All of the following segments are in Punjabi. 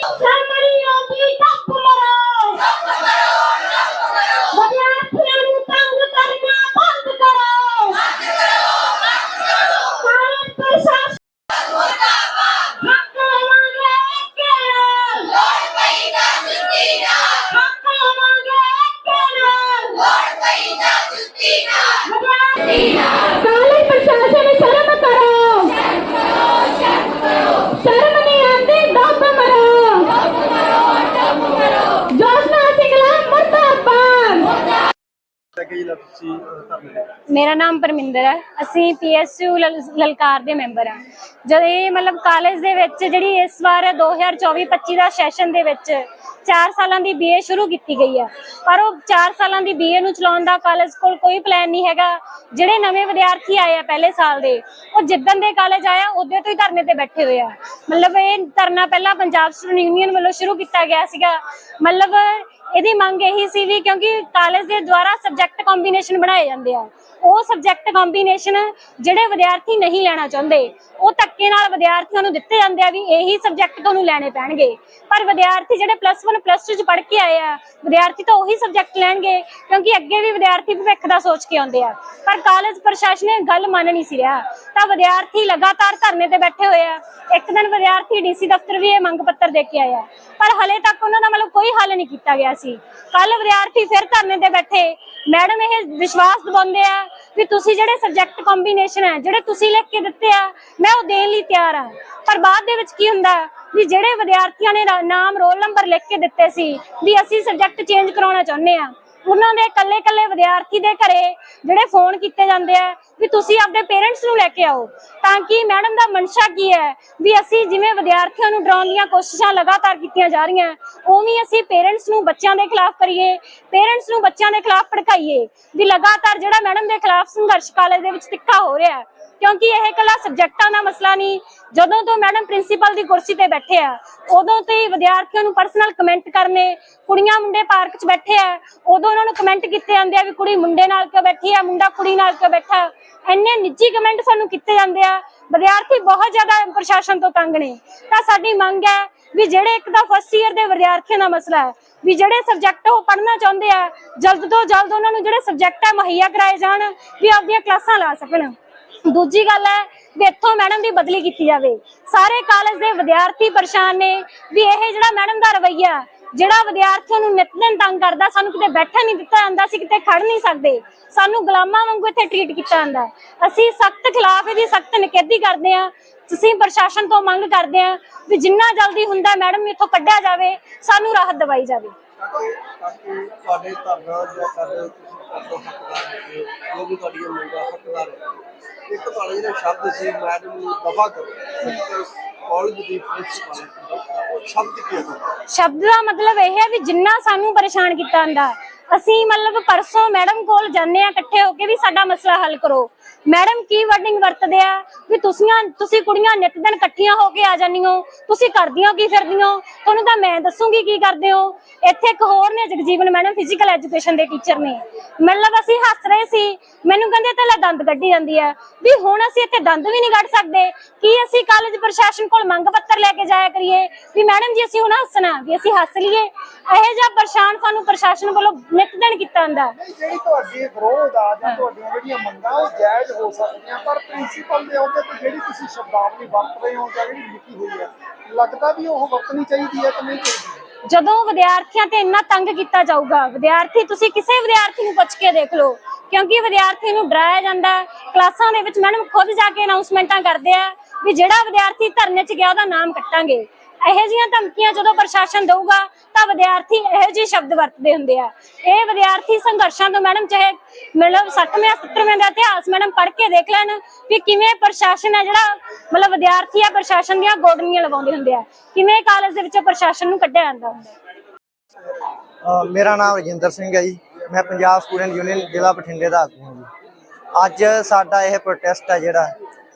Somebody, you'll be ਮੇਰਾ ਨਾਮ ਪਰਮਿੰਦਰ ਹੈ। ਅਸੀਂ ਪੀਐਸਯੂ ਲਲਕਾਰ ਦੇ ਮੈਂਬਰ ਹਾਂ। ਜਦ ਇਹ ਮਤਲਬ ਕਾਲਜ ਦੇ ਵਿੱਚ ਜਿਹੜੀ ਇਸ ਵਾਰ 2024-25 ਦਾ ਸੈਸ਼ਨ ਦੇ ਵਿੱਚ 4 ਸਾਲਾਂ ਦੀ ਬੀਏ ਸ਼ੁਰੂ ਕੀਤੀ ਗਈ ਹੈ। ਪਰ ਉਹ 4 ਸਾਲਾਂ ਦੀ ਬੀਏ ਨੂੰ ਚਲਾਉਣ ਦਾ ਕਾਲਜ ਕੋਲ ਕੋਈ ਪਲਾਨ ਨਹੀਂ ਹੈਗਾ। ਜਿਹੜੇ ਨਵੇਂ ਵਿਦਿਆਰਥੀ ਆਏ ਆ ਪਹਿਲੇ ਸਾਲ ਦੇ, ਉਹ ਜਿੱਦਣ ਦੇ ਕਾਲਜ ਆਇਆ ਉਦੋਂ ਤੋਂ ਹੀ ਧਰਨੇ ਤੇ ਬੈਠੇ ਹੋਏ ਆ। ਮਤਲਬ ਇਹ ਧਰਨਾ ਪਹਿਲਾਂ ਪੰਜਾਬ ਸਟੂਡੈਂਟ ਯੂਨੀਅਨ ਵੱਲੋਂ ਸ਼ੁਰੂ ਕੀਤਾ ਗਿਆ ਸੀਗਾ। ਮਤਲਬ ਇਹਦੀ ਮੰਗ ਇਹੀ ਸੀ ਵੀ ਕਿਉਂਕਿ ਕਾਲਜ ਦੇ ਦੁਆਰਾ ਸਬਜੈਕਟ ਕੰਬੀਨੇਸ਼ਨ ਬਣਾਏ ਜਾਂਦੇ ਆ। ਉਹ ਸਬਜੈਕਟ ਕੰਬੀਨੇਸ਼ਨ ਜਿਹੜੇ ਵਿਦਿਆਰਥੀ ਨਹੀਂ ਲੈਣਾ ਚਾਹੁੰਦੇ, ਉਹ ਧੱਕੇ ਨਾਲ ਵਿਦਿਆਰਥੀਆਂ ਨੂੰ ਦਿੱਤੇ ਜਾਂਦੇ ਆ ਵੀ ਇਹੀ ਸਬਜੈਕਟ ਤੁਹਾਨੂੰ ਲੈਣੇ ਪੈਣਗੇ। ਪਰ ਵਿਦਿਆਰਥੀ ਜਿਹੜੇ ਪਲੱਸ 1 ਪਲੱਸ 2 ਚ ਪੜ੍ਹ ਕੇ ਆਏ ਆ, ਵਿਦਿਆਰਥੀ ਤਾਂ ਉਹੀ ਸਬਜੈਕਟ ਲੈਣਗੇ, ਕਿਉਂਕਿ ਅੱਗੇ ਵੀ ਵਿਦਿਆਰਥੀ ਭਵਿੱਖ ਦਾ ਸੋਚ ਕੇ ਆਉਂਦੇ ਆ। ਪਰ ਕਾਲਜ ਪ੍ਰਸ਼ਾਸਨ ਨੇ ਗੱਲ ਮੰਨ ਨਹੀਂ ਸੀ ਰਿਹਾ। ਤਾਂ ਵਿਦਿਆਰਥੀ ਲਗਾਤਾਰ ਧਰਨੇ ਤੇ ਬੈਠੇ ਹੋਏ ਆ। ਇੱਕ ਦਿਨ ਵਿਦਿਆਰਥੀ ਡੀਸੀ ਦਫ਼ਤਰ ਵੀ ਇਹ ਮੰਗ ਪੱਤਰ ਦੇ ਕੇ ਆਇਆ ਪਰ ਹਲੇ ਤੱਕ ਉਹਨਾਂ ਦਾ ਮਤਲਬ ਕੋਈ ਹੱਲ ਨਹੀਂ ਕੀਤਾ ਗਿਆ ਸੀ। ਕੱਲ ਵਿਦਿਆਰਥੀ ਫਿਰ ਧਰਨੇ ਤੇ ਬੈਠੇ। ਮੈਡਮ ਇਹ ਵਿਸ਼ਵਾਸ ਦਿਵਾਉਂਦੇ ਆ ਵੀ ਤੁਸੀਂ ਜਿਹੜੇ ਸਬਜੈਕਟ ਕੰਬੀਨੇਸ਼ਨ ਹੈ ਜਿਹੜੇ ਤੁਸੀਂ ਲਿਖ ਕੇ ਦਿੱਤੇ ਆ, ਮੈਂ ਉਹ ਦੇਣ ਲਈ ਤਿਆਰ ਆ। ਪਰ ਬਾਅਦ ਦੇ ਵਿੱਚ ਕੀ ਹੁੰਦਾ ਵੀ ਜਿਹੜੇ ਵਿਦਿਆਰਥੀਆਂ ਨੇ ਨਾਮ, ਰੋਲ ਨੰਬਰ ਲਿਖ ਕੇ ਦਿੱਤੇ ਸੀ ਵੀ ਅਸੀਂ ਸਬਜੈਕਟ ਚੇਂਜ ਕਰਾਉਣਾ ਚਾਹੁੰਦੇ ਆ। ਉਹਨਾਂ ਦੇ ਕੱਲੇ ਕੱਲੇ ਵਿਦਿਆਰਥੀ ਦੇ ਘਰੇ ਜਿਹੜੇ ਫੋਨ ਕੀਤੇ ਜਾਂਦੇ ਆ ਵੀ ਤੁਸੀਂ ਆਪਣੇ ਪੇਰੈਂਟਸ ਨੂੰ ਲੈ ਕੇ ਆਓ, ਤਾਂ ਕਿ ਮੈਡਮ ਦਾ ਮਨਸ਼ਾ ਕੀ ਹੈ? ਵੀ ਅਸੀਂ ਜਿਵੇਂ ਵਿਦਿਆਰਥੀਆਂ ਨੂੰ ਡਰਾਉਣ ਦੀਆਂ ਕੋਸ਼ਿਸ਼ਾਂ ਲਗਾਤਾਰ ਕੀਤੀਆਂ ਜਾ ਰਹੀਆਂ, ਉਵੇਂ ਅਸੀਂ ਪੇਰੈਂਟਸ ਨੂੰ ਬੱਚਿਆਂ ਦੇ ਖਿਲਾਫ ਕਰੀਏ ਪੇਰੈਂਟਸ ਨੂੰ ਬੱਚਿਆਂ ਦੇ ਖਿਲਾਫ ਭੜਕਾਈਏ, ਵੀ ਲਗਾਤਾਰ ਜਿਹੜਾ ਮੈਡਮ ਦੇ ਖਿਲਾਫ ਸੰਘਰਸ਼ ਕਾਲਜ ਦੇ ਵਿੱਚ ਤਿੱਖਾ ਹੋ ਰਿਹਾ ਹੈ ਕਿਉਂਕਿ ਇਹ ਕੱਲਾ ਸਬਜੈਕਟਾਂ ਦਾ ਮਸਲਾ ਨਹੀਂ। ਜਦੋਂ ਤੋਂ ਮੈਡਮ ਪ੍ਰਿੰਸੀਪਲ ਦੀ ਕੁਰਸੀ ਤੇ ਬੈਠੇ ਆ, ਉਦੋਂ ਤੋਂ ਹੀ ਵਿਦਿਆਰਥੀਆਂ ਨੂੰ ਪਰਸਨਲ ਕਮੈਂਟ ਕਰਨੇ, ਕੁੜੀਆਂ ਮੁੰਡੇ ਪਾਰਕ 'ਚ ਬੈਠੇ ਆ, ਉਦੋਂ ਉਹਨਾਂ ਨੂੰ ਕਮੈਂਟ ਕੀਤੇ ਜਾਂਦੇ ਆ ਵੀ ਕੁੜੀ ਮੁੰਡੇ ਨਾਲ ਕਿਉਂ ਬੈਠੀ ਆ, ਮੁੰਡਾ ਕੁੜੀ ਨਾਲ ਕਿਉਂ ਬੈਠਾ। ਇੰਨੇ ਨਿੱਜੀ ਕਮੈਂਟ ਸਾਨੂੰ ਕੀਤੇ ਜਾਂਦੇ ਆ। ਵਿਦਿਆਰਥੀ ਬਹੁਤ ਜ਼ਿਆਦਾ ਪ੍ਰਸ਼ਾਸਨ ਤੋਂ ਤੰਗ ਨੇ। ਤਾਂ ਸਾਡੀ ਮੰਗ ਹੈ ਵੀ ਜਿਹੜੇ ਇੱਕ ਤਾਂ ਫਸਟ ਈਅਰ ਦੇ ਵਿਦਿਆਰਥੀਆਂ ਦਾ ਮਸਲਾ ਹੈ, ਵੀ ਜਿਹੜੇ ਸਬਜੈਕਟ ਉਹ ਪੜ੍ਹਨਾ ਚਾਹੁੰਦੇ ਆ, ਜਲਦ ਤੋਂ ਜਲਦ ਉਹਨਾਂ ਨੂੰ ਜਿਹੜੇ ਸਬਜੈਕਟ ਆ ਮੁਹੱਈਆ ਕਰਾਏ ਜਾਣ, ਵੀ ਆਪਦੀਆਂ ਕਲਾਸਾਂ ਲਾ ਸਕਣ। ਦੂਜੀ ਗੱਲ ਹੈ ਵੀ ਇੱਥੋਂ ਮੈਡਮ ਦੀ ਬਦਲੀ ਕੀਤੀ ਜਾਵੇ। ਸਾਰੇ ਕਾਲਜ ਦੇ ਵਿਦਿਆਰਥੀ ਪਰੇਸ਼ਾਨ ਨੇ ਵੀ ਇਹ ਜਿਹੜਾ ਮੈਡਮ ਦਾ ਰਵੱਈਆ, ਜਿਹੜਾ ਵਿਦਿਆਰਥੀਆਂ ਨੂੰ ਨਿਤ ਤੰਗ ਕਰਦਾ, ਸਾਨੂੰ ਕਿਤੇ ਬੈਠਣ ਨਹੀਂ ਦਿੱਤਾ ਜਾਂਦਾ ਸੀ ਕਿਤੇ ਖੜ ਨਹੀਂ ਸਕਦੇ। ਸਾਨੂੰ ਗੁਲਾਮਾਂ ਵਾਂਗੂ ਇੱਥੇ ਟ੍ਰੀਟ ਕੀਤਾ ਜਾਂਦਾ ਅਸੀਂ ਸਖਤ ਖਿਲਾਫ ਇਹਦੀ ਸਖਤ ਨਿਖੇਧੀ ਕਰਦੇ ਹਾਂ ਤੁਸੀਂ ਪ੍ਰਸ਼ਾਸਨ ਤੋਂ ਮੰਗ ਕਰਦੇ ਹਾਂ ਵੀ ਜਿੰਨਾ ਜਲਦੀ ਹੁੰਦਾ ਮੈਡਮ ਇੱਥੋਂ ਕੱਢਿਆ ਜਾਵੇ ਸਾਨੂੰ ਰਾਹਤ ਦਿਵਾਈ ਜਾਵੇ। ਤਾਕਿ ਤੁਹਾਡੇ ਧਰਨਾ ਜਾਂ ਸਾਡੇ ਤੁਸੀਂ ਹੱਕਦਾਰ ਹੈਗੇ ਜੋ ਵੀ ਤੁਹਾਡੀਆਂ ਮੰਗਾਂ ਹੱਕਦਾਰ ਹੈ ਇੱਕ ਤੁਹਾਡੇ ਜਿਹੜੇ ਸ਼ਬਦ ਸੀ ਮੈਡਮ ਨੂੰ ਦਫਾ ਕਰੋ। ਕਾਲਜ ਦੀ ਪ੍ਰਿੰਸੀਪਲ ਉਹ ਸ਼ਬਦ ਕੀ ਹੈ? ਤੁਹਾਡਾ ਸ਼ਬਦ ਦਾ ਮਤਲਬ ਇਹ ਹੈ ਵੀ ਜਿੰਨਾ ਸਾਨੂੰ ਪਰੇਸ਼ਾਨ ਕੀਤਾ ਜਾਂਦਾ ਅਸੀਂ ਮਤਲਬ ਪਰਸੋਂ ਮੈਡਮ ਕੋਲ ਜਾਂਦੇ ਆ ਇਕੱਠੇ ਹੋ ਕੇ ਵੀ ਸਾਡਾ ਮਸਲਾ ਹੱਲ ਕਰੋ। ਮੈਡਮ ਕੀ ਵਰਡਿੰਗ ਵਰਤਦੇ ਆ? ਵੀ ਤੁਸੀਂ ਤੁਸੀਂ ਕੁੜੀਆਂ ਨਿਤ ਦਿਨ ਇਕੱਠੀਆਂ ਹੋ ਕੇ ਆ ਜਾਂਦੀਆਂ ਤੁਸੀਂ ਕਰਦੀਆਂ ਕੀ ਫਿਰਦੀਆਂ ਤੁਹਾਨੂੰ ਤਾਂ ਮੈਂ ਦੱਸੂਗੀ ਕੀ ਕਰਦੇ ਹੋ? ਇੱਥੇ ਇੱਕ ਹੋਰ ਨੇ ਜਗਜੀਵਨ ਮੈਡਮ ਫਿਜ਼ੀਕਲ ਐਜੂਕੇਸ਼ਨ ਦੇ ਟੀਚਰ ਨੇ। ਮਤਲਬ ਅਸੀਂ ਹੱਸ ਰਹੇ ਸੀ। ਮੈਨੂੰ ਕਹਿੰਦੇ ਤੇ ਲੈ ਦੰਦ ਕੱਢੀ ਜਾਂਦੀ ਆ। ਵੀ ਹੁਣ ਅਸੀਂ ਇੱਥੇ ਦੰਦ ਵੀ ਨਹੀਂ ਕੱਢ ਸਕਦੇ। ਕੀ ਅਸੀਂ ਕਾਲਜ ਪ੍ਰਸ਼ਾਸਨ ਕੋਲ ਮੰਗ ਪੱਤਰ ਲੈ ਕੇ ਜਾਇਆ ਕਰੀਏ? ਵੀ ਮੈਡਮ ਜੀ, ਅਸੀਂ ਹੁਣ ਹੱਸਣਾ, ਵੀ ਅਸੀਂ ਹੱਸ ਲਈਏ। ਇਹੋ ਜਿਹਾ ਪਰੇਸ਼ਾਨ ਸਾਨੂੰ ਪ੍ਰਸ਼ਾਸਨ ਵੱਲੋਂ ਨਿਤ ਦਿਨ ਕੀਤਾ ਜਾਂਦਾ ਜਿਹੜੀ ਤੁਹਾਡੀ ਵਿਰੋਧ ਆ ਜਾਂ ਤੁਹਾਡੀਆਂ ਜਿਹੜੀਆਂ ਮੰਗਾਂ ਉਹ ਜਾਇਜ਼ ਹੋ ਸਕਦੀਆਂ ਪਰ ਪ੍ਰਿੰਸੀਪਲ ਦੇ ਅਹੁਦੇ ਤੇ ਜਿਹੜੀ ਤੁਸੀਂ ਸ਼ਬਦਾਵਲੀ ਵਰਤ ਰਹੇ ਹੋ ਜਾਂ ਜਿਹੜੀ ਲਿਖੀ ਹੋਈ ਹੈ ਲੱਗਦਾ ਵੀ ਉਹ ਵਰਤਣੀ ਚਾਹੀਦੀ ਹੈ ਕਿ ਨਹੀਂ ਚਾਹੀਦੀ? ਜਦੋਂ ਵਿਦਿਆਰਥੀਆਂ ਤੇ ਇੰਨਾ ਤੰਗ ਕੀਤਾ ਜਾਊਗਾ ਵਿਦਿਆਰਥੀ ਤੁਸੀਂ ਕਿਸੇ ਵਿਦਿਆਰਥੀ ਨੂੰ ਪੁੱਛ ਕੇ ਦੇਖ ਲਓ ਕਿਉਂਕਿ ਵਿਦਿਆਰਥੀ ਨੂੰ ਡਰਾਇਆ ਜਾਂਦਾ ਹੈ। ਕਲਾਸਾਂ ਦੇ ਵਿੱਚ ਮੈਡਮ ਖੁਦ ਜਾ ਕੇ ਅਨਾਉਂਸਮੈਂਟਾਂ ਕਰਦੇ ਆ ਵੀ ਜਿਹੜਾ ਵਿਦਿਆਰਥੀ ਧਰਨੇ 'ਚ ਗਿਆ ਉਹਦਾ ਨਾਮ ਕੱਟਾਂਗੇ। ਇਹੋ ਜਿਹੀਆਂ ਧਮਕੀਆਂ ਜਦੋਂ ਪ੍ਰਸ਼ਾਸਨ ਦਊਗਾ ਤਾਂ ਵਿਦਿਆਰਥੀ ਇਹੋ ਜਿਹੇ ਸ਼ਬਦ ਵਰਤਦੇ ਹੁੰਦੇ ਆ। ਇਹ ਵਿਦਿਆਰਥੀ ਸੰਘਰਸ਼ਾਂ ਤੋਂ ਮੈਡਮ ਚਾਹੇ ਮਤਲਬ 60ਵੇਂ 70ਵੇਂ ਦਾ ਇਤਿਹਾਸ ਮੈਡਮ ਪੜ੍ਹ ਕੇ ਦੇਖ ਲੈਣ ਵੀ ਕਿਵੇਂ ਪ੍ਰਸ਼ਾਸਨ ਹੈ ਜਿਹੜਾ ਮਤਲਬ ਵਿਦਿਆਰਥੀ ਆ ਪ੍ਰਸ਼ਾਸਨ ਦੀਆਂ ਗੋਡਨੀਆਂ ਲਗਾਉਂਦੇ ਹੁੰਦੇ ਆ। ਕਿਵੇਂ ਕਾਲਜ ਦੇ ਵਿੱਚੋਂ ਪ੍ਰਸ਼ਾਸਨ ਨੂੰ ਕੱਢਿਆ ਜਾਂਦਾ ਹੁੰਦਾ? ਮੇਰਾ ਨਾਮ ਰਜਿੰਦਰ ਸਿੰਘ ਹੈ ਜੀ। ਮੈਂ ਪੰਜਾਬ ਸਟੂਡੈਂਟ ਯੂਨੀਅਨ ਜ਼ਿਲ੍ਹਾ ਬਠਿੰਡੇ ਦਾ ਆਗੂ ਹਾਂ ਜੀ। ਅੱਜ ਸਾਡਾ ਇਹ ਪ੍ਰੋਟੈਸਟ ਹੈ ਜਿਹੜਾ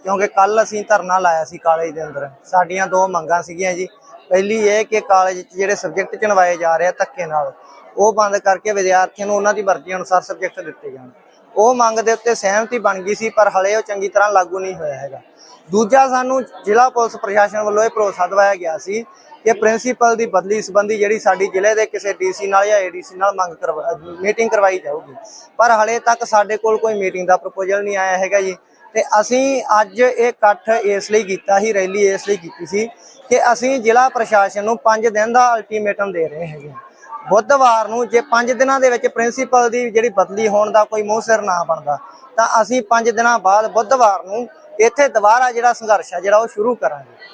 ਕਿਉਂਕਿ ਕੱਲ ਅਸੀਂ ਧਰਨਾ ਲਾਇਆ ਸੀ ਕਾਲਜ ਦੇ ਅੰਦਰ। ਸਾਡੀਆਂ ਦੋ ਮੰਗਾਂ ਸੀਗੀਆਂ ਜੀ। ਪਹਿਲੀ ਇਹ ਕਿ ਕਾਲਜ 'ਚ ਜਿਹੜੇ ਸਬਜੈਕਟ ਚਣਵਾਏ ਜਾ ਰਹੇ ਆ ਧੱਕੇ ਨਾਲ, ਉਹ ਬੰਦ ਕਰਕੇ ਵਿਦਿਆਰਥੀਆਂ ਨੂੰ ਉਹਨਾਂ ਦੀ ਮਰਜ਼ੀ ਅਨੁਸਾਰ ਸਬਜੈਕਟ ਦਿੱਤੇ ਜਾਣ। ਉਹ ਮੰਗ ਦੇ ਉੱਤੇ ਸਹਿਮਤੀ ਬਣ ਗਈ ਸੀ, ਪਰ ਹਲੇ ਉਹ ਚੰਗੀ ਤਰ੍ਹਾਂ ਲਾਗੂ ਨਹੀਂ ਹੋਇਆ ਹੈਗਾ। ਦੂਜਾ ਸਾਨੂੰ ਜ਼ਿਲ੍ਹਾ ਪੁਲਿਸ ਪ੍ਰਸ਼ਾਸਨ ਵੱਲੋਂ ਇਹ ਭਰੋਸਾ ਦਵਾਇਆ ਗਿਆ ਸੀ ਕਿ ਪ੍ਰਿੰਸੀਪਲ ਦੀ ਬਦਲੀ ਸੰਬੰਧੀ ਜਿਹੜੀ ਸਾਡੀ ਜ਼ਿਲ੍ਹੇ ਦੇ ਕਿਸੇ ਡੀਸੀ ਨਾਲ ਜਾਂ ਏਡੀਸੀ ਨਾਲ ਮੰਗ ਕਰਵਾ ਮੀਟਿੰਗ ਕਰਵਾਈ ਜਾਊਗੀ। ਪਰ ਹਲੇ ਤੱਕ ਸਾਡੇ ਕੋਲ ਕੋਈ ਮੀਟਿੰਗ ਦਾ ਪ੍ਰਪੋਜ਼ਲ ਨਹੀਂ ਆਇਆ ਹੈਗਾ ਜੀ। ਤੇ ਅਸੀਂ ਅੱਜ ਇਹ ਇਕੱਠ ਇਸ ਲਈ ਕੀਤਾ ਸੀ, ਰੈਲੀ ਇਸ ਲਈ ਕੀਤੀ ਸੀ ਕਿ ਅਸੀਂ ਜ਼ਿਲ੍ਹਾ ਪ੍ਰਸ਼ਾਸਨ ਨੂੰ 5 ਦਿਨ ਦਾ ਅਲਟੀਮੇਟਮ ਦੇ ਰਹੇ ਹੈਗੇ ਬੁੱਧਵਾਰ ਨੂੰ ਜੇ 5 ਦਿਨਾਂ ਦੇ ਵਿੱਚ ਪ੍ਰਿੰਸੀਪਲ ਦੀ ਜਿਹੜੀ ਬਦਲੀ ਹੋਣ ਦਾ ਕੋਈ ਮੂੰਹ ਸਿਰ ਨਾ ਬਣਦਾ, ਤਾਂ ਅਸੀਂ 5 ਦਿਨਾਂ ਬਾਅਦ ਬੁੱਧਵਾਰ ਨੂੰ ਇੱਥੇ ਦੁਬਾਰਾ ਜਿਹੜਾ ਸੰਘਰਸ਼ ਹੈ ਜਿਹੜਾ ਉਹ ਸ਼ੁਰੂ ਕਰਾਂਗੇ।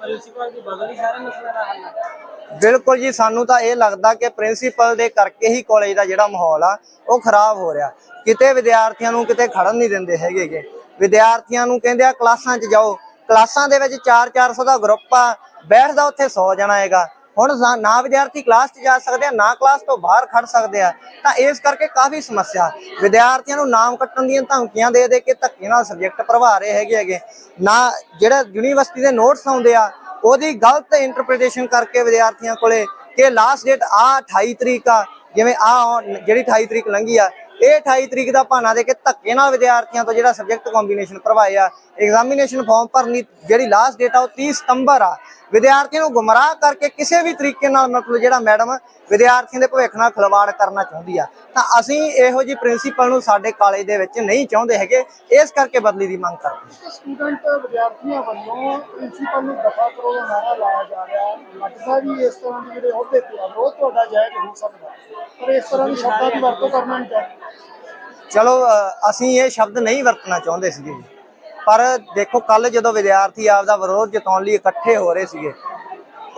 ਪ੍ਰਿੰਸੀਪਲ ਦੀ ਬਦਲੀ ਸਾਰੇ ਮਸਲੇ ਦਾ ਹੱਲ ਹੈ ਬਿਲਕੁਲ ਜੀ, ਸਾਨੂੰ ਤਾਂ ਇਹ ਲੱਗਦਾ ਕਿ ਪ੍ਰਿੰਸੀਪਲ ਦੇ ਕਰਕੇ ਹੀ ਕਾਲਜ ਦਾ ਜਿਹੜਾ ਮਾਹੌਲ ਆ, ਉਹ ਖਰਾਬ ਹੋ ਰਿਹਾ। ਕਿਤੇ ਵਿਦਿਆਰਥੀਆਂ ਨੂੰ ਕਿਤੇ ਖੜਨ ਨਹੀਂ ਦਿੰਦੇ ਹੈਗੇਗੇ ਵਿਦਿਆਰਥੀਆਂ ਨੂੰ ਕਹਿੰਦੇ ਆ, ਕਲਾਸਾਂ 'ਚ ਜਾਓ। ਕਲਾਸਾਂ ਦੇ ਵਿੱਚ 4-400 ਦਾ ਗਰੁੱਪ ਆ, ਬੈਠਦਾ ਉੱਥੇ 100 ਜਣਾ ਹੈਗਾ। ਹੁਣ ਨਾ ਵਿਦਿਆਰਥੀ ਕਲਾਸ 'ਚ ਜਾ ਸਕਦੇ ਆ, ਨਾ ਕਲਾਸ ਤੋਂ ਬਾਹਰ ਖੜ ਸਕਦੇ ਆ। ਤਾਂ ਇਸ ਕਰਕੇ ਕਾਫੀ ਸਮੱਸਿਆ। ਵਿਦਿਆਰਥੀਆਂ ਨੂੰ ਨਾਮ ਕੱਟਣ ਦੀਆਂ ਧਮਕੀਆਂ ਦੇ ਦੇ ਕੇ ਧੱਕੇ ਨਾਲ ਸਬਜੈਕਟ ਭਰਵਾ ਰਹੇ ਹੈਗੇ ਹੈਗੇ। ਨਾ ਜਿਹੜਾ ਯੂਨੀਵਰਸਿਟੀ ਦੇ ਨੋਟਸ ਆਉਂਦੇ ਆ, ਉਹਦੀ ਗਲਤ ਇੰਟਰਪ੍ਰੀਟੇਸ਼ਨ ਕਰਕੇ ਵਿਦਿਆਰਥੀਆਂ ਕੋਲੇ ਕਿ ਲਾਸਟ ਡੇਟ ਆ 28 ਤਰੀਕ ਆ, ਜਿਵੇਂ ਆ ਜਿਹੜੀ 28 ਤਰੀਕ ਲੰਘੀ ਆ ਇਹ 28 ਤਰੀਕ ਦਾ ਭਾਣਾ ਦੇ ਕੇ ਧੱਕੇ ਨਾਲ ਵਿਦਿਆਰਥੀਆਂ ਤੋਂ ਜਿਹੜਾ ਸਬਜੈਕਟ ਕੰਬੀਨੇਸ਼ਨ ਭਰਵਾਏ ਆ ਐਗਜ਼ਾਮੀਨੇਸ਼ਨ ਫਾਰਮ ਭਰਨੀ ਜਿਹੜੀ ਲਾਸਟ ਡੇਟ ਆ ਉਹ 30 ਸਤੰਬਰ ਆ। ਵਿਦਿਆਰਥੀਆਂ ਨੂੰ ਗੁੰਮਰਾਹ ਕਰਕੇ ਕਿਸੇ ਵੀ ਤਰੀਕੇ ਨਾਲ ਮਤਲਬ ਜਿਹੜਾ ਮੈਡਮ ਵਿਦਿਆਰਥੀਆਂ ਦੇ ਭਵਿੱਖ ਨਾਲ ਖਿਲਵਾੜ ਕਰਨਾ ਚਾਹੁੰਦੀ ਆ ਤਾਂ ਅਸੀਂ ਇਹੋ ਜੀ ਪ੍ਰਿੰਸੀਪਲ ਨੂੰ ਸਾਡੇ ਕਾਲਜ ਦੇ ਵਿੱਚ ਨਹੀਂ ਚਾਹੁੰਦੇ ਹੈਗੇ। ਇਸ ਕਰਕੇ ਬਦਲੀ ਦੀ ਮੰਗ ਕਰਦੇ ਹਾਂ। ਸਟੂਡੈਂਟ ਵਿਦਿਆਰਥੀਆਂ ਵੱਲੋਂ ਪ੍ਰਿੰਸੀਪਲ ਨੂੰ ਦਫਾ ਕਰੋ ਦਾ ਨਾਰਾ ਲਾਇਆ ਜਾ ਰਿਹਾ ਹੈ। ਲੱਗਦਾ ਵੀ ਇਸ ਤਰ੍ਹਾਂ ਦੇ ਜਿਹੜੇ ਅਹੁਦੇ ਤੇ ਆ ਉਹ ਤੁਹਾਡਾ ਜਾਇਜ਼ ਹੋ ਸਕਦਾ। ਪਰ ਇਸ ਤਰ੍ਹਾਂ ਦੀ ਸ਼ਬਦਾਂ ਦੀ ਵਰਤੋਂ ਕਰਨਾ ਨਹੀਂ ਚਾਹੀਦਾ। ਚਲੋ ਅਸੀਂ ਇਹ ਸ਼ਬਦ ਨਹੀਂ ਵਰਤਣਾ ਚਾਹੁੰਦੇ ਸੀਗੇ ਜੀ। ਪਰ ਦੇਖੋ ਕੱਲ ਜਦੋਂ ਵਿਦਿਆਰਥੀ ਆਪਦਾ ਵਿਰੋਧ ਜਤਾਉਣ ਲਈ ਇਕੱਠੇ ਹੋ ਰਹੇ ਸੀਗੇ,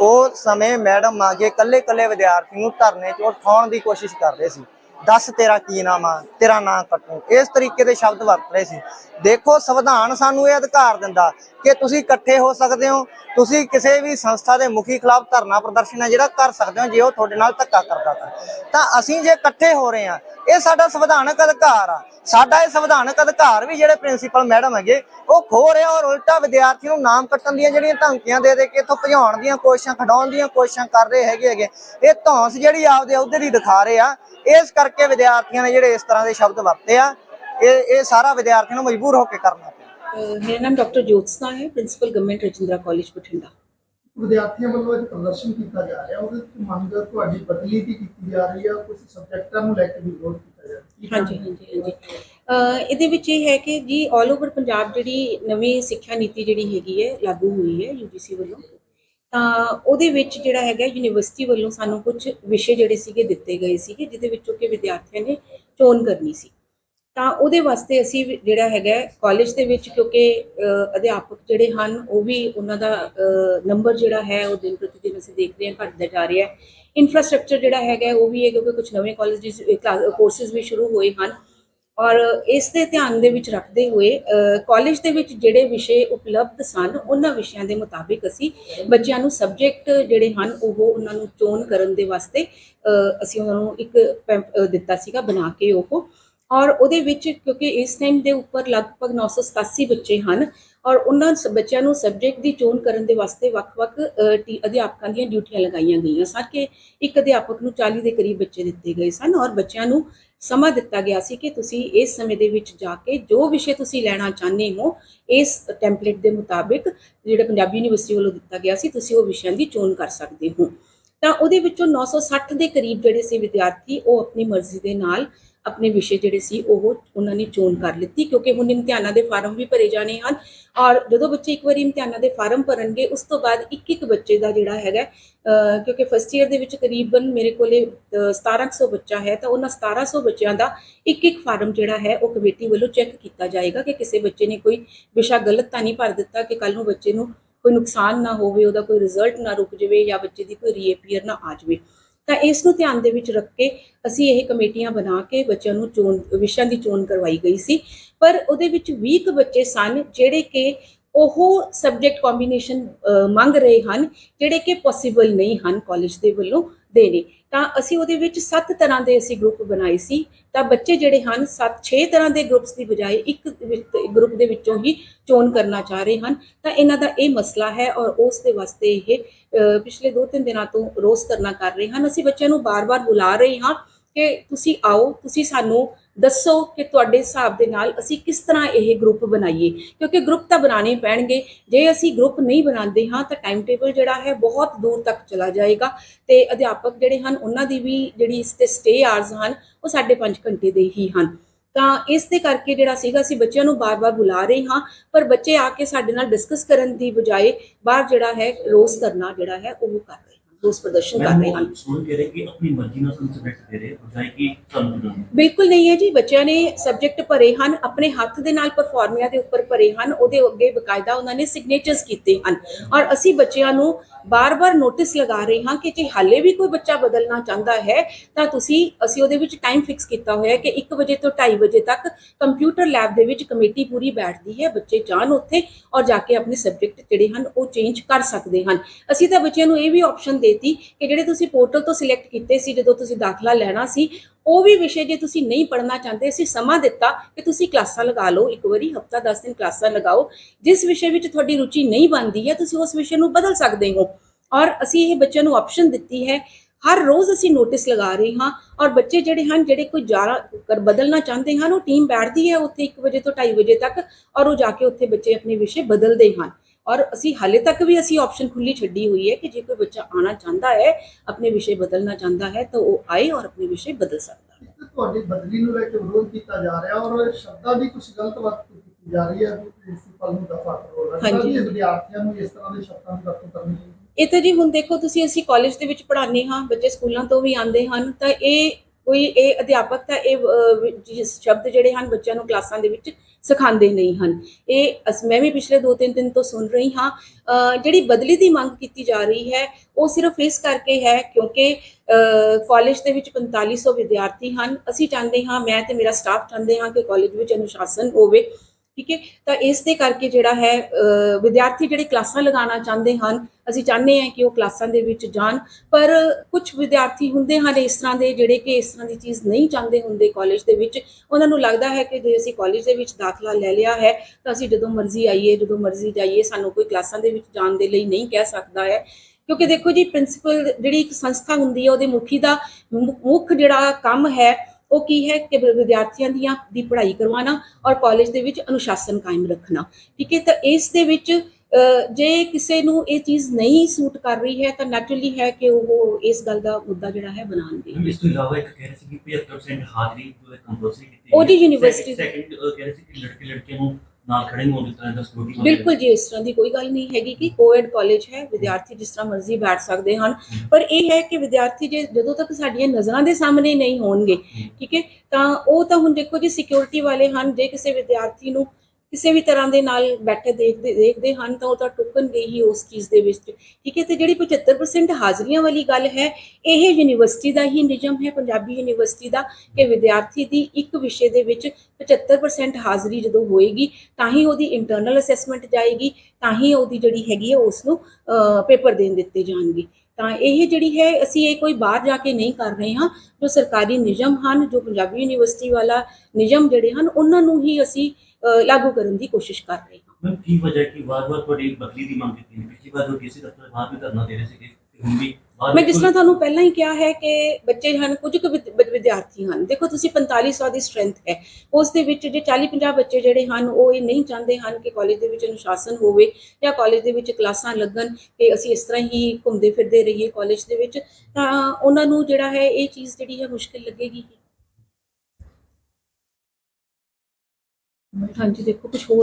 ਉਹ ਸਮੇਂ ਮੈਡਮ ਆ ਕੇ ਕੱਲੇ ਕੱਲੇ ਵਿਦਿਆਰਥੀ ਨੂੰ ਧਰਨੇ 'ਚ ਉਠਾਉਣ ਦੀ ਕੋਸ਼ਿਸ਼ ਕਰ ਰਹੇ ਸੀ। ਦੱਸ ਤੇਰਾ ਕੀ ਨਾਮ ਆ, ਤੇਰਾ ਨਾਂ ਕੱਟੂ। ਇਸ ਤਰੀਕੇ ਦੇ ਸ਼ਬਦ ਵਰਤ ਰਹੇ ਸੀ। ਦੇਖੋ, ਸੰਵਿਧਾਨ ਸਾਨੂੰ ਇਹ ਅਧਿਕਾਰ ਦਿੰਦਾ ਕਿ ਤੁਸੀਂ ਇਕੱਠੇ ਹੋ ਸਕਦੇ ਹੋ, ਤੁਸੀਂ ਕਿਸੇ ਵੀ ਸੰਸਥਾ ਦੇ ਮੁਖੀ ਖਿਲਾਫ ਧਰਨਾ ਪ੍ਰਦਰਸ਼ਨ ਹੈ ਜਿਹੜਾ ਕਰ ਸਕਦੇ ਹੋ, ਜੇ ਉਹ ਤੁਹਾਡੇ ਨਾਲ ਧੱਕਾ ਕਰਦਾ ਤਾਂ। ਤਾਂ ਅਸੀਂ ਜੇ ਇਕੱਠੇ ਹੋ ਰਹੇ ਆ ਇਹ ਸਾਡਾ ਸੰਵਿਧਾਨਕ ਅਧਿਕਾਰ ਆ। ਸਾਡਾ ਇਹ ਸੰਵਿਧਾਨਕ ਅਧਿਕਾਰ ਵੀ ਜਿਹੜੇ ਪ੍ਰਿੰਸੀਪਲ ਮੈਡਮ ਹੈਗੇ, ਉਹ ਖੋ ਰਿਹਾ ਔਰ ਉਲਟਾ ਵਿਦਿਆਰਥੀ ਨੂੰ ਨਾਮ ਕੱਟਣ ਦੀਆਂ ਜਿਹੜੀਆਂ ਧਮਕੀਆਂ ਦੇ ਦੇ ਕੇ ਇੱਥੋਂ ਭਜਾਉਣ ਦੀਆਂ ਕੋਸ਼ਿਸ਼ਾਂ, ਖਡਾਉਣ ਦੀਆਂ ਕੋਸ਼ਿਸ਼ਾਂ ਕਰ ਰਹੇ ਹੈਗੇ ਹੈਗੇ। ਇਹ ਧੌਂਸ ਜਿਹੜੀ ਆਪਦੇ ਅਹੁਦੇ ਦੀ ਦਿਖਾ ਰਹੇ ਆ, ਇਸ ਕਰਕੇ ਵਿਦਿਆਰਥੀਆਂ ਨੇ ਜਿਹੜੇ ਇਸ ਤਰ੍ਹਾਂ ਦੇ ਸ਼ਬਦ ਵਰਤੇ ਆ ਇਹ ਇਹ ਸਾਰਾ ਵਿਦਿਆਰਥੀਆਂ ਨੂੰ ਮਜਬੂਰ ਹੋ ਕੇ ਕਰਨਾ ਪਿਆ। ਮੇਰਾ ਨਾਮ ਡਾਕਟਰ ਜੋਤਸਨਾ ਹੈ principal government Rajindra college Bathinda. ਵਿਦਿਆਰਥੀਆਂ ਵੱਲੋਂ ਇੱਕ ਪ੍ਰਦਰਸ਼ਨ ਕੀਤਾ ਜਾ ਰਿਹਾ ਉਹਦੇ ਵਿੱਚ ਮੰਗ ਤੁਹਾਡੀ ਬਦਲੀ ਦੀ ਕੀਤੀ ਜਾ ਰਹੀ ਹੈ ਕੁਝ ਸਬਜੈਕਟਾਂ ਨੂੰ ਲੈ ਕੇ ਵੀ ਵਿਰੋਧ ਕੀਤਾ ਜਾ ਰਿਹਾ। ਹਾਂਜੀ ਹਾਂਜੀ ਹਾਂਜੀ। ਇਹਦੇ ਵਿੱਚ ਇਹ ਹੈ ਕਿ ਜੀ 올 ਓਵਰ ਪੰਜਾਬ ਜਿਹੜੀ ਨਵੀਂ ਸਿੱਖਿਆ ਨੀਤੀ ਜਿਹੜੀ ਹੈਗੀ ਹੈ ਲਾਗੂ ਹੋਈ ਹੈ ਯੂਜੀਸੀ ਵੱਲੋਂ। ਤਾਂ ਉਹਦੇ ਵਿੱਚ ਜਿਹੜਾ ਹੈਗਾ ਯੂਨੀਵਰਸਿਟੀ ਵੱਲੋਂ ਸਾਨੂੰ ਕੁਝ ਵਿਸ਼ੇ ਜਿਹੜੇ ਸੀਗੇ ਦਿੱਤੇ ਗਏ ਸੀਗੇ, ਜਿਹਦੇ ਵਿੱਚੋਂ ਕਿ ਵਿਦਿਆਰਥੀਆਂ ਨੇ ਚੋਣ ਕਰਨੀ ਸੀ। ਤਾਂ ਉਹਦੇ ਵਾਸਤੇ ਅਸੀਂ ਵੀ ਜਿਹੜਾ ਹੈਗਾ ਕਾਲਜ ਦੇ ਵਿੱਚ ਕਿਉਂਕਿ ਅਧਿਆਪਕ ਜਿਹੜੇ ਹਨ, ਉਹ ਵੀ ਉਹਨਾਂ ਦਾ ਨੰਬਰ ਜਿਹੜਾ ਹੈ ਉਹ ਦਿਨ ਪ੍ਰਤੀ ਦਿਨ ਅਸੀਂ ਦੇਖ ਰਹੇ ਹਾਂ, ਘਟਦਾ ਜਾ ਰਿਹਾ ਹੈ। ਇਨਫਰਾਸਟ੍ਰਕਚਰ ਜਿਹੜਾ ਹੈਗਾ ਉਹ ਵੀ ਹੈ ਕਿਉਂਕਿ ਕੁਝ ਨਵੇਂ ਕਾਲਜਸ ਕੋਰਸਿਸ ਵੀ ਸ਼ੁਰੂ ਹੋਏ ਹਨ। ਔਰ ਇਸ ਦੇ ਧਿਆਨ ਦੇ ਵਿੱਚ ਰੱਖਦੇ ਹੋਏ ਕਾਲਜ ਦੇ ਵਿੱਚ ਜਿਹੜੇ ਵਿਸ਼ੇ ਉਪਲਬਧ ਸਨ, ਉਹਨਾਂ ਵਿਸ਼ਿਆਂ ਦੇ ਮੁਤਾਬਿਕ ਅਸੀਂ ਬੱਚਿਆਂ ਨੂੰ ਸਬਜੈਕਟ ਜਿਹੜੇ ਹਨ, ਉਹ ਉਹਨਾਂ ਨੂੰ ਚੋਣ ਕਰਨ ਦੇ ਵਾਸਤੇ ਅਸੀਂ ਉਹਨਾਂ ਨੂੰ ਇੱਕ ਪੈਂਪ- ਦਿੱਤਾ ਸੀਗਾ ਬਣਾ ਕੇ ਉਹ। ਔਰ ਉਹਦੇ ਵਿੱਚ ਕਿਉਂਕਿ ਇਸ ਟਾਈਮ ਦੇ ਉੱਪਰ ਲਗਭਗ 987 ਬੱਚੇ ਹਨ ਔਰ ਉਹਨਾਂ ਸ- ਬੱਚਿਆਂ ਨੂੰ ਸਬਜੈਕਟ ਦੀ ਚੋਣ ਕਰਨ ਦੇ ਵਾਸਤੇ ਵੱਖ-ਵੱਖ ਟੀ- ਅਧਿਆਪਕਾਂ ਦੀਆਂ ਡਿਊਟੀਆਂ ਲਗਾਈਆਂ ਗਈਆਂ ਸਨ ਕਿ ਇੱਕ ਅਧਿਆਪਕ ਨੂੰ 40 ਦੇ ਕਰੀਬ ਬੱਚੇ ਦਿੱਤੇ ਗਏ ਸਨ ਔਰ ਬੱਚਿਆਂ ਨੂੰ ਸਮਾਂ ਦਿੱਤਾ ਗਿਆ ਸੀ ਕਿ ਤੁਸੀਂ ਇਸ ਸਮੇਂ ਦੇ ਵਿੱਚ ਜਾ ਕੇ ਜੋ ਵਿਸ਼ੇ ਤੁਸੀਂ ਲੈਣਾ ਚਾਹੁੰਦੇ ਹੋ, ਇਸ ਟੈਂਪਲੇਟ ਦੇ ਮੁਤਾਬਿਕ ਜਿਹੜਾ ਪੰਜਾਬੀ ਯੂਨੀਵਰਸਿਟੀ ਵੱਲੋਂ ਦਿੱਤਾ ਗਿਆ ਸੀ, ਤੁਸੀਂ ਉਹ ਵਿਸ਼ਿਆਂ ਦੀ ਚੋਣ ਕਰ ਸਕਦੇ ਹੋ। ਤਾਂ ਉਹਦੇ ਵਿੱਚੋਂ 960 ਦੇ ਕਰੀਬ ਜਿਹੜੇ ਸੀ ਵਿਦਿਆਰਥੀ, ਉਹ ਆਪਣੀ ਮਰਜ਼ੀ ਦੇ ਨਾਲ ਆਪਣੇ ਵਿਸ਼ੇ ਜਿਹੜੇ ਸੀ ਉਹ ਉਹਨਾਂ ਨੇ ਚੋਣ ਕਰ ਲਿੱਤੀ ਕਿਉਂਕਿ ਹੁਣ ਇਮਤਿਹਾਨਾਂ ਦੇ ਫਾਰਮ ਵੀ ਭਰੇ ਜਾਣੇ ਹਨ ਔਰ ਜਦੋਂ ਬੱਚੇ ਇੱਕ ਵਾਰੀ ਇਮਤਿਹਾਨਾਂ ਦੇ ਫਾਰਮ ਭਰਨਗੇ ਉਸ ਤੋਂ ਬਾਅਦ ਇੱਕ ਇੱਕ ਬੱਚੇ ਦਾ ਜਿਹੜਾ ਹੈਗਾ ਕਿਉਂਕਿ ਫਸਟ ਈਅਰ ਦੇ ਵਿੱਚ ਕਰੀਬਨ ਮੇਰੇ ਕੋਲੇ ਅਹ, 1700 ਬੱਚਾ ਹੈ ਤਾਂ ਉਹਨਾਂ 1700 ਬੱਚਿਆਂ ਦਾ ਇੱਕ ਇੱਕ ਫਾਰਮ ਜਿਹੜਾ ਹੈ ਉਹ ਕਮੇਟੀ ਵੱਲੋਂ ਚੈੱਕ ਕੀਤਾ ਜਾਏਗਾ ਕਿ ਕਿਸੇ ਬੱਚੇ ਨੇ ਕੋਈ ਵਿਸ਼ਾ ਗਲਤ ਤਾਂ ਨਹੀਂ ਭਰ ਦਿੱਤਾ ਕਿ ਕੱਲ ਨੂੰ ਬੱਚੇ ਨੂੰ ਕੋਈ ਨੁਕਸਾਨ ਨਾ ਹੋਵੇ ਉਹਦਾ ਕੋਈ ਰਿਜ਼ਲਟ ਨਾ ਰੁਕ ਜਾਵੇ ਜਾਂ ਬੱਚੇ ਦੀ ਕੋਈ ਰੀਅਪੀਅਰ ਨਾ ਆ ਜਾਵੇ। ਤਾਂ ਇਸ ਨੂੰ ਧਿਆਨ ਦੇ ਵਿੱਚ ਰੱਖ ਕੇ ਅਸੀਂ ਇਹ ਕਮੇਟੀਆਂ ਬਣਾ ਕੇ ਬੱਚਿਆਂ ਨੂੰ ਚੋਣ, ਵਿਸ਼ਿਆਂ ਦੀ ਚੋਣ ਕਰਵਾਈ ਗਈ ਸੀ। ਪਰ ਉਹਦੇ ਵਿੱਚ 20 ਬੱਚੇ ਸਨ ਜਿਹੜੇ ਕਿ ਉਹ ਸਬਜੈਕਟ ਕੰਬੀਨੇਸ਼ਨ ਮੰਗ ਰਹੇ ਹਨ, ਜਿਹੜੇ ਕਿ ਪੋਸੀਬਲ ਨਹੀਂ ਹਨ ਕਾਲਜ ਦੇ ਵੱਲੋਂ ਦੇਣੇ। ਤਾਂ ਅਸੀਂ ਉਹਦੇ ਵਿੱਚ ਸੱਤ ਤਰ੍ਹਾਂ ਦੇ ਅਸੀਂ ਗਰੁੱਪ ਬਣਾਏ ਸੀ। ਤਾਂ ਬੱਚੇ ਜਿਹੜੇ ਹਨ 7 6 ਤਰ੍ਹਾਂ ਦੇ ਗਰੁੱਪਸ ਦੀ ਬਜਾਏ ਇੱਕ ਗਰੁੱਪ ਦੇ ਵਿੱਚੋਂ ਹੀ ਚੋਣ ਕਰਨਾ ਚਾਹ ਰਹੇ ਹਨ। ਤਾਂ ਇਹਨਾਂ ਦਾ ਇਹ ਮਸਲਾ ਹੈ ਔਰ ਉਸ ਦੇ ਵਾਸਤੇ ਇਹ ਪਿਛਲੇ 2-3 ਦਿਨਾਂ ਤੋਂ ਰੋਸ ਧਰਨਾ ਕਰ ਰਹੇ ਹਨ। ਅਸੀਂ ਬੱਚਿਆਂ ਨੂੰ ਬਾਰ-ਬਾਰ ਬੁਲਾ ਰਹੇ ਹਾਂ ਕਿ ਤੁਸੀਂ ਆਓ, ਤੁਸੀਂ ਸਾਨੂੰ ਦੱਸੋ ਕਿ ਤੁਹਾਡੇ ਹਿਸਾਬ ਦੇ ਨਾਲ ਅਸੀਂ ਕਿਸ ਤਰ੍ਹਾਂ ਇਹ ਗਰੁੱਪ ਬਣਾਈਏ। ਕਿਉਂਕਿ ਗਰੁੱਪ ਤਾਂ ਬਣਾਉਣੇ ਪੈਣਗੇ। ਜੇ ਅਸੀਂ ਗਰੁੱਪ ਨਹੀਂ ਬਣਾਉਂਦੇ ਹਾਂ, ਤਾਂ ਟਾਈਮ ਟੇਬਲ ਜਿਹੜਾ ਹੈ ਬਹੁਤ ਦੂਰ ਤੱਕ ਚਲਾ ਜਾਏਗਾ ਤੇ ਅਧਿਆਪਕ ਜਿਹੜੇ ਹਨ, ਉਹਨਾਂ ਦੀ ਵੀ ਜਿਹੜੀ ਇਸ ਤੇ ਸਟੇ ਆਰਸ ਹਨ, ਉਹ ਸਾਢੇ ਪੰਜ ਘੰਟੇ ਦੇ ਹੀ ਹਨ। ਤਾਂ ਇਸ ਦੇ ਕਰਕੇ ਜਿਹੜਾ ਸੀਗਾ, ਅਸੀਂ ਬੱਚਿਆਂ ਨੂੰ ਬਾਰ-ਬਾਰ ਬੁਲਾ ਰਹੇ ਹਾਂ, ਪਰ ਬੱਚੇ ਆ ਕੇ ਸਾਡੇ ਨਾਲ ਡਿਸਕਸ ਕਰਨ ਦੀ ਬਜਾਏ ਬਾਹਰ ਜਿਹੜਾ ਹੈ ਰੋਸ ਧਰਨਾ ਜਿਹੜਾ ਹੈ, ਉਹ ਕਰ ਰਹੇ ਰੋਸ ਪ੍ਰਦਰਸ਼ਨ ਕਰ ਰਹੇ ਹਨ। ਸੁਣ ਕੇ ਰਹੇ ਕਿ ਆਪਣੀ ਮਰਜ਼ੀ ਨਾਲ ਤੁਹਾਨੂੰ ਸਬਜੈਕਟ ਦੇ ਰਹੇ ਬਜਾਏ ਕਿ ਤੁਹਾਨੂੰ ਦਿਲਾਉਣ ਬਿਲਕੁਲ ਨਹੀਂ ਹੈ ਜੀ ਬੱਚਿਆਂ ਨੇ ਸਬਜੈਕਟ ਭਰੇ ਹਨ ਆਪਣੇ ਹੱਥ ਦੇ ਨਾਲ ਪਰਫਾਰਮਿਆਂ ਦੇ ਉੱਪਰ ਭਰੇ ਹਨ ਉਹਦੇ ਅੱਗੇ ਬਕਾਇਦਾ ਉਹਨਾਂ ਨੇ ਸਿਗਨੇਚਰਸ ਕੀਤੇ ਹਨ। ਔਰ ਅਸੀਂ ਬੱਚਿਆਂ ਨੂੰ ਬਾਰ-ਬਾਰ ਨੋਟਿਸ ਲਗਾ ਰਹੇ ਹਾਂ ਕਿ ਜੇ ਹਾਲੇ ਵੀ ਕੋਈ ਬੱਚਾ ਬਦਲਣਾ ਚਾਹੁੰਦਾ ਹੈ ਤਾਂ ਤੁਸੀਂ ਅਸੀਂ ਉਹਦੇ ਵਿੱਚ ਟਾਈਮ ਫਿਕਸ ਕੀਤਾ ਹੋਇਆ ਹੈ ਕਿ 1 ਵਜੇ ਤੋਂ 2:30 ਵਜੇ ਤੱਕ ਕੰਪਿਊਟਰ ਲੈਬ ਦੇ ਵਿੱਚ ਕਮੇਟੀ ਪੂਰੀ ਬੈਠਦੀ ਹੈ ਬੱਚੇ ਜਾਣ ਉੱਥੇ ਔਰ ਜਾ ਕੇ ਆਪਣੇ ਸਬਜੈਕਟ ਜਿਹੜੇ ਹਨ ਉਹ ਚੇਂਜ ਕਰ ਸਕਦੇ ਹਨ। ਅਸੀਂ ਤਾਂ ਬੱਚਿਆਂ ਨੂੰ ਇਹ ਵੀ ਆਪਸ਼ਨ ਦੇਤੀ ਕਿ ਜਿਹੜੇ ਤੁਸੀਂ ਪੋਰਟਲ ਤੋਂ ਸਿਲੈਕਟ ਕੀਤੇ ਸੀ, ਜਦੋਂ ਤੁਸੀਂ ਦਾਖਲਾ ਲੈਣਾ ਸੀ, ਉਹ ਵੀ ਵਿਸ਼ੇ ਜੇ ਤੁਸੀਂ ਨਹੀਂ ਪੜ੍ਹਨਾ ਚਾਹੁੰਦੇ, ਅਸੀਂ ਸਮਾਂ ਦਿੱਤਾ ਕਿ ਤੁਸੀਂ ਕਲਾਸਾਂ ਲਗਾ ਲਓ, ਇੱਕ ਵਾਰੀ ਹਫਤਾ 10 ਦਿਨ ਕਲਾਸਾਂ ਲਗਾਓ। ਜਿਸ ਵਿਸ਼ੇ ਵਿੱਚ ਤੁਹਾਡੀ ਰੁਚੀ ਨਹੀਂ ਬਣਦੀ ਹੈ, ਤੁਸੀਂ ਉਸ ਵਿਸ਼ੇ ਨੂੰ ਬਦਲ ਸਕਦੇ ਹੋ। ਔਰ ਅਸੀਂ ਇਹ ਬੱਚਿਆਂ ਨੂੰ ਆਪਸ਼ਨ ਦਿੱਤੀ ਹੈ, ਹਰ ਰੋਜ਼ ਅਸੀਂ ਨੋਟਿਸ ਲਗਾ ਰਹੇ ਹਾਂ ਔਰ ਬੱਚੇ ਜਿਹੜੇ ਹਨ, ਜਿਹੜੇ ਕੋਈ ਜ਼ਿਆਦਾ ਕਰ ਬਦਲਣਾ ਚਾਹੁੰਦੇ ਹਨ, ਉਹ ਟੀਮ ਬੈਠਦੀ ਹੈ ਉੱਥੇ 1 ਵਜੇ ਤੋਂ 2:30 ਵਜੇ ਤੱਕ ਔਰ ਉਹ ਜਾ ਕੇ ਉੱਥੇ ਬੱਚੇ ਆਪਣੇ ਵਿਸ਼ੇ ਬਦਲਦੇ ਹਨ। ਔਰ ਅਸੀਂ ਹਾਲੇ ਤੱਕ ਵੀ ਅਸੀਂ ਆਪਸ਼ਨ ਖੁੱਲੀ ਛੱਡੀ ਹੋਈ ਹੈ ਕਿ ਜੇ ਕੋਈ ਬੱਚਾ ਆਣਾ ਚਾਹੁੰਦਾ ਹੈ ਆਪਣੇ ਵਿਸ਼ੇ ਬਦਲਣਾ ਚਾਹੁੰਦਾ ਹੈ ਤਾਂ ਉਹ ਆਏ ਔਰ ਆਪਣੇ ਵਿਸ਼ੇ ਬਦਲ ਸਕਦਾ ਹੈ। ਤੁਹਾਡੀ ਬਦਲੀ ਨੂੰ ਲੈ ਕੇ ਵਿਰੋਧ ਕੀਤਾ ਜਾ ਰਿਹਾ ਔਰ ਸ਼ਬਦਾਂ ਦੀ ਕੁਝ ਗਲਤ ਵਰਤੋਂ ਕੀਤੀ ਜਾ ਰਹੀ ਹੈ ਪ੍ਰਿੰਸੀਪਲ ਨੂੰ ਦਫਾ ਕਰੋ ਹਾਂਜੀ। ਵਿਦਿਆਰਥੀਆਂ ਨੂੰ ਇਸ ਤਰ੍ਹਾਂ ਦੇ ਸ਼ਬਦਾਂ ਦੀ ਵਰਤੋਂ ਕਰਨੀ ਇਹ ਤਾਂ ਜੀ ਹੁਣ ਦੇਖੋ ਤੁਸੀਂ ਅਸੀਂ ਕਾਲਜ ਦੇ ਵਿੱਚ ਪੜ੍ਹਾਉਂਦੇ ਹਾਂ ਬੱਚੇ ਸਕੂਲਾਂ ਤੋਂ ਵੀ ਆਉਂਦੇ ਹਨ ਤਾਂ ਇਹ ਕੋਈ ਇਹ ਅਧਿਆਪਕ ਤਾਂ ਇਹ ਸ਼ਬਦ ਜਿਹੜੇ ਹਨ ਬੱਚਿਆਂ ਨੂੰ ਕਲਾਸਾਂ ਦੇ ਵਿੱਚ ਸਿਖਾਉਂਦੇ ਨਹੀਂ ਹਨ। ਇਹ ਅਸ- ਮੈਂ ਵੀ ਪਿਛਲੇ 2-3 ਦਿਨ ਤੋਂ ਸੁਣ ਰਹੀ ਹਾਂ ਜਿਹੜੀ ਬਦਲੀ ਦੀ ਮੰਗ ਕੀਤੀ ਜਾ ਰਹੀ ਹੈ, ਉਹ ਸਿਰਫ ਇਸ ਕਰਕੇ ਹੈ ਕਿਉਂਕਿ ਕਾਲਜ ਦੇ ਵਿੱਚ 4500 ਵਿਦਿਆਰਥੀ ਹਨ। ਅਸੀਂ ਚਾਹੁੰਦੇ ਹਾਂ, ਮੈਂ ਤੇ ਮੇਰਾ ਸਟਾਫ ਚਾਹੁੰਦੇ ਹਾਂ ਕਿ ਕਾਲਜ ਵਿੱਚ ਅਨੁਸ਼ਾਸਨ ਹੋਵੇ। ਠੀਕ ਹੈ? ਤਾਂ ਇਸ ਦੇ ਕਰਕੇ ਜਿਹੜਾ ਹੈ ਵਿਦਿਆਰਥੀ ਜਿਹੜੇ ਕਲਾਸਾਂ ਲਗਾਉਣਾ ਚਾਹੁੰਦੇ ਹਨ, ਅਸੀਂ ਚਾਹੁੰਦੇ ਹਾਂ ਕਿ ਉਹ ਕਲਾਸਾਂ ਦੇ ਵਿੱਚ ਜਾਣ। ਪਰ ਕੁਝ ਵਿਦਿਆਰਥੀ ਹੁੰਦੇ ਹਨ ਇਸ ਤਰ੍ਹਾਂ ਦੇ ਜਿਹੜੇ ਕਿ ਇਸ ਤਰ੍ਹਾਂ ਦੀ ਚੀਜ਼ ਨਹੀਂ ਚਾਹੁੰਦੇ ਹੁੰਦੇ ਕਾਲਜ ਦੇ ਵਿੱਚ। ਉਹਨਾਂ ਨੂੰ ਲੱਗਦਾ ਹੈ ਕਿ ਜੇ ਅਸੀਂ ਕਾਲਜ ਦੇ ਵਿੱਚ ਦਾਖਲਾ ਲੈ ਲਿਆ ਹੈ, ਤਾਂ ਅਸੀਂ ਜਦੋਂ ਮਰਜ਼ੀ ਆਈਏ, ਜਦੋਂ ਮਰਜ਼ੀ ਜਾਈਏ, ਸਾਨੂੰ ਕੋਈ ਕਲਾਸਾਂ ਦੇ ਵਿੱਚ ਜਾਣ ਦੇ ਲਈ ਨਹੀਂ ਕਹਿ ਸਕਦਾ ਹੈ। ਕਿਉਂਕਿ ਦੇਖੋ ਜੀ ਪ੍ਰਿੰਸੀਪਲ ਜਿਹੜੀ ਇੱਕ ਸੰਸਥਾ ਹੁੰਦੀ ਹੈ, ਉਹਦੇ ਮੁਖੀ ਦਾ ਮੁੱਖ ਜਿਹੜਾ ਕੰਮ ਹੈ ਉਹ ਕੀ ਹੈ ਕਿ ਵਿਦਿਆਰਥੀਆਂ ਦੀਆਂ ਦੀ ਪੜ੍ਹਾਈ ਕਰਵਾਉਣਾ ਔਰ ਕਾਲਜ ਦੇ ਵਿੱਚ ਅਨੁਸ਼ਾਸਨ ਕਾਇਮ ਰੱਖਣਾ। ਠੀਕ ਹੈ ਤਾਂ ਇਸ ਦੇ ਵਿੱਚ ਜੇ ਕਿਸੇ ਨੂੰ ਇਹ ਚੀਜ਼ ਨਹੀਂ ਸੂਟ ਕਰ ਰਹੀ ਹੈ ਤਾਂ ਨੈਚੁਰਲੀ ਹੈ ਕਿ ਉਹ ਇਸ ਗੱਲ ਦਾ ਮੁੱਦਾ ਜਿਹੜਾ ਹੈ ਬਣਾਉਣਗੇ ਇਸ ਤੋਂ ਇਲਾਵਾ ਇੱਕ ਕਹਿ ਰਹੇ ਸੀ ਕਿ 75% ਹਾਜ਼ਰੀ ਕੰਪਲਸਰੀ ਕੀਤੀ ਉਹ ਜੀ university- ਸੈਕਿੰਡ ਕਹਿ ਰਹੇ ਸੀ ਕਿ ਲੜਕੇ ਲੜਕੀਆਂ ਨੂੰ ਨਾਲ ਖੜੇ ਹੋਣ ਦਿੱਤਾ ਜਾਂਦਾ ਸਿਕਿਉਰਿਟੀ ਬਿਲਕੁਲ ਜੀ ਇਸ ਤਰ੍ਹਾਂ ਦੀ ਕੋਈ ਗੱਲ ਨਹੀਂ ਹੈਗੀ ਕਿ ਕੋਐਡ ਕਾਲਜ ਹੈ ਵਿਦਿਆਰਥੀ ਜਿਸ ਤਰ੍ਹਾਂ ਮਰਜ਼ੀ ਬੈਠ ਸਕਦੇ ਹਨ। ਪਰ ਇਹ ਹੈ ਕਿ ਵਿਦਿਆਰਥੀ ਜੇ ਜਦੋਂ ਤੱਕ ਸਾਡੀਆਂ ਨਜ਼ਰਾਂ ਦੇ ਸਾਹਮਣੇ ਨਹੀਂ ਹੋਣਗੇ ਠੀਕ ਹੈ ਤਾਂ ਉਹ ਤਾਂ ਹੁਣ ਦੇਖੋ ਜੀ ਸਿਕਿਉਰਿਟੀ ਵਾਲੇ ਹਨ ਜੇ ਕਿਸੇ ਵਿਦਿਆਰਥੀ ਨੂੰ ਕਿਸੇ ਵੀ ਤਰ੍ਹਾਂ ਦੇ ਨਾਲ ਬੈਠੇ ਦੇਖਦੇ ਦੇਖਦੇ ਹਨ ਤਾਂ ਉਹ ਤਾਂ ਟੁੱਕਣਗੇ ਹੀ ਉਸ ਚੀਜ਼ ਦੇ ਵਿੱਚ। ਠੀਕ ਹੈ, ਤੇ ਜਿਹੜੀ 75% ਹਾਜ਼ਰੀਆਂ ਵਾਲੀ ਗੱਲ ਹੈ, ਇਹ ਯੂਨੀਵਰਸਿਟੀ ਦਾ ਹੀ ਨਿਯਮ ਹੈ, ਪੰਜਾਬੀ ਯੂਨੀਵਰਸਿਟੀ ਦਾ, ਕਿ ਵਿਦਿਆਰਥੀ ਦੀ ਇੱਕ ਵਿਸ਼ੇ ਦੇ ਵਿੱਚ 75% ਹਾਜ਼ਰੀ ਜਦੋਂ ਹੋਏਗੀ, ਤਾਂ ਹੀ ਉਹਦੀ ਇੰਟਰਨਲ ਅਸੈਸਮੈਂਟ ਜਾਏਗੀ, ਤਾਂ ਹੀ ਉਹਦੀ ਜਿਹੜੀ ਹੈਗੀ ਹੈ ਉਸ ਨੂੰ ਪੇਪਰ ਦੇਣ ਦਿੱਤੇ ਜਾਣਗੇ। ਤਾਂ ਇਹ ਜਿਹੜੀ ਹੈ, ਅਸੀਂ ਇਹ ਕੋਈ ਬਾਹਰ ਜਾ ਕੇ ਨਹੀਂ ਕਰ ਰਹੇ ਹਾਂ, ਜੋ ਸਰਕਾਰੀ ਨਿਯਮ ਹਨ, ਜੋ ਪੰਜਾਬੀ ਯੂਨੀਵਰਸਿਟੀ ਵਾਲਾ ਨਿਯਮ ਜਿਹੜੇ ਹਨ, ਉਹਨਾਂ ਨੂੰ ਹੀ ਅਸੀਂ ਲਾਗੂ ਕਰਨ ਦੀ ਕੋਸ਼ਿਸ਼ ਕਰ ਰਹੇ ਹਾਂ। ਮੈਂ ਕੀ ਵਜ੍ਹਾ ਹੈ ਕਿ ਵਾਰ-ਵਾਰ ਤੁਹਾਡੀ ਬਦਲੀ ਦੀ ਮੰਗ ਕੀਤੀ ਪਿਛਲੀ ਵਾਰ ਜੋ ਡੀਸੀ ਦਫ਼ਤਰ ਬਾਹਰ ਵੀ ਧਰਨਾ ਦੇ ਰਹੇ ਸੀਗੇ ਹੁਣ ਵੀ ਮੈਂ ਜਿਸ ਤਰ੍ਹਾਂ ਤੁਹਾਨੂੰ ਪਹਿਲਾਂ ਹੀ ਕਿਹਾ ਹੈ ਕਿ ਬੱਚੇ ਹਨ ਕੁਝ ਕੁ ਵਿਦ- ਵਿਦ- ਵਿਦਿਆਰਥੀ ਹਨ। ਦੇਖੋ ਤੁਸੀਂ 4500 ਦੀ ਸਟਰੈਂਥ ਹੈ। ਉਸ ਦੇ ਵਿੱਚ ਜੇ 40 50 ਬੱਚੇ ਜਿਹੜੇ ਹਨ ਉਹ ਇਹ ਨਹੀਂ ਚਾਹੁੰਦੇ ਹਨ ਕਿ ਕਾਲਜ ਦੇ ਵਿੱਚ ਅਨੁਸ਼ਾਸਨ ਹੋਵੇ ਜਾਂ ਕਾਲਜ ਦੇ ਵਿੱਚ ਕਲਾਸਾਂ ਲੱਗਣ ਕਿ ਅਸੀਂ ਇਸ ਤਰ੍ਹਾਂ ਹੀ ਘੁੰਮਦੇ ਫਿਰਦੇ ਰਹੀਏ ਕਾਲਜ ਦੇ ਵਿੱਚ ਤਾਂ ਉਹਨਾਂ ਨੂੰ ਜਿਹੜਾ ਹੈ ਇਹ ਚੀਜ਼ ਜਿਹੜੀ ਹੈ ਮੁਸ਼ਕਿਲ ਲੱਗੇਗੀ ਹਾਂਜੀ ਦੇਖੋ ਕੁਝ ਹੋਰ